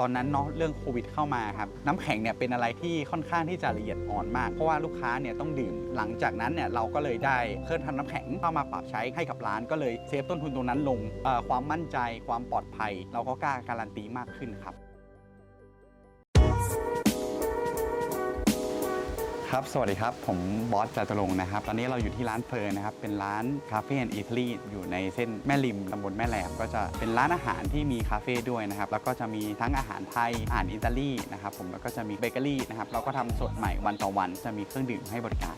ตอนนั้นเนาะเรื่องโควิดเข้ามาครับน้ำแข็งเนี่ยเป็นอะไรที่ค่อนข้างที่จะละเอียดอ่อนมาก เพราะว่าลูกค้าเนี่ยต้องดื่ม หลังจากนั้นเนี่ยเราก็เลยได้เครื่องทำน้ำแข็งเข้ามาปรับใช้ให้กับร้านก็เลยเซฟต้นทุนตรงนั้นลงความมั่นใจความปลอดภัย เราก็กล้าการันตีมากขึ้นครับ ครับ สวัสดีครับ ผมบอสจตุรงค์นะครับ ตอนนี้เราอยู่ที่ร้านเฟิร์นนะครับ เป็นร้านคาเฟ่แอนด์อิตาลีอยู่ในเส้นแม่ริมตำบลแม่แหลม ก็จะเป็นร้านอาหารที่มีคาเฟ่ด้วยนะครับ แล้วก็จะมีทั้งอาหารไทย อาหารอิตาลีนะครับ ผม แล้วก็จะมีเบเกอรี่นะครับ เราก็ทำสดใหม่วันต่อวัน จะมีเครื่องดื่มให้บริการ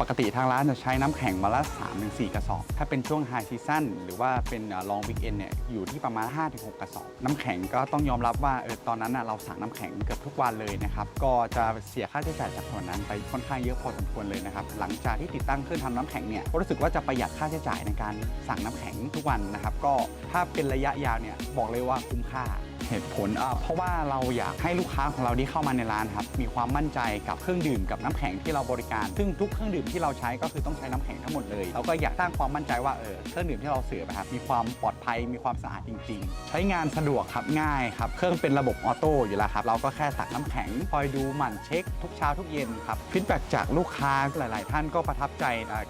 ปกติทางร้านจะใช้น้ำแข็งวันละ 3-4 กระสอบ ถ้าเป็นช่วงไฮซีซั่นหรือว่าเป็นลองวิกเอนเนี่ยอยู่ที่ประมาณ 5-6 กระสอบ น้ำแข็งก็ต้องยอมรับว่าเออตอนนั้นนะเราสั่งน้ำแข็งเกือบทุกวันเลยนะครับ ก็จะเสียค่าใช้จ่ายจากส่วนนั้นไปค่อนข้างเยอะพอสมควรเลยนะครับ หลังจากที่ติดตั้งเครื่องทำน้ำแข็งเนี่ยก็รู้สึกว่าจะประหยัดค่าใช้จ่ายในการสั่งน้ำแข็งทุกวันนะครับ ก็ถ้าเป็นระยะยาวเนี่ยบอกเลยว่าคุ้มค่า เหตุผลเพราะว่าเราอยากให้ลูกค้าของเราที่เข้ามาในร้านครับมีความมั่นใจกับเครื่องดื่มกับน้ำแข็งที่เราบริการ ซึ่งทุกเครื่องดื่มที่เราใช้ก็คือต้องใช้น้ำแข็งทั้งหมดเลยเราก็อยากสร้างความมั่นใจว่าเออเครื่องดื่มที่เราเสิร์ฟอะครับมีความปลอดภัยมีความสะอาดจริง ๆ ใช้งานสะดวกครับง่ายครับเครื่องเป็นระบบออโต้อยู่แล้วครับเราก็แค่ตักน้ำแข็งคอยดูหมั่นเช็ค ทุกเช้าทุกเย็นครับฟีดแบ็กจากลูกค้าหลาย ๆ ท่านก็ประทับใจ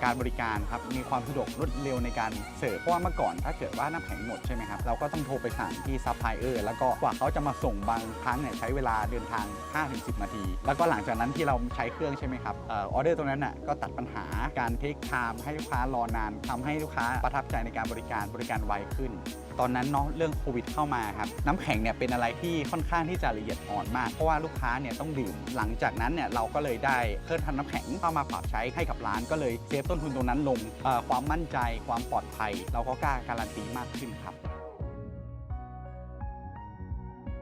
การบริการครับมีความสะดวกรวดเร็วในการเสิร์ฟเพราะว่าเมื่อก่อนถ้าเกิดว่าน้ำแข็งหมดใช่ไหมครับเราก็ต้องโทรไปสั่งที่ซัพพลายเออร์แล้วก็กว่าเขาจะมาส่งบางครั้งเนี่ยใช้เวลาเดินทาง 5-10 นาที แล้วก็หลังจากนั้นที่เราใช้เครื่องใช่ไหมครับออเดอร์ตรงนั้นน่ะก็ตัดปัญหาการเทคไทม์ให้ลูกค้ารอนานทำให้ลูกค้าประทับใจในการบริการบริการไวขึ้น ตอนนั้นเนาะเรื่องโควิดเข้ามาครับน้ำแข็งเนี่ยเป็นอะไรที่ค่อนข้างที่จะละเอียดอ่อนมาก เพราะว่าลูกค้าเนี่ยต้องดื่ม หลังจากนั้นเนี่ยเราก็เลยได้เครื่องทำน้ำแข็งเข้ามาปรับใช้ให้กับร้าน ก็เลยเซฟต้นทุนตรงนั้นลงความมั่นใจความปลอดภัย เราก็กล้าการันตีมากขึ้นครับ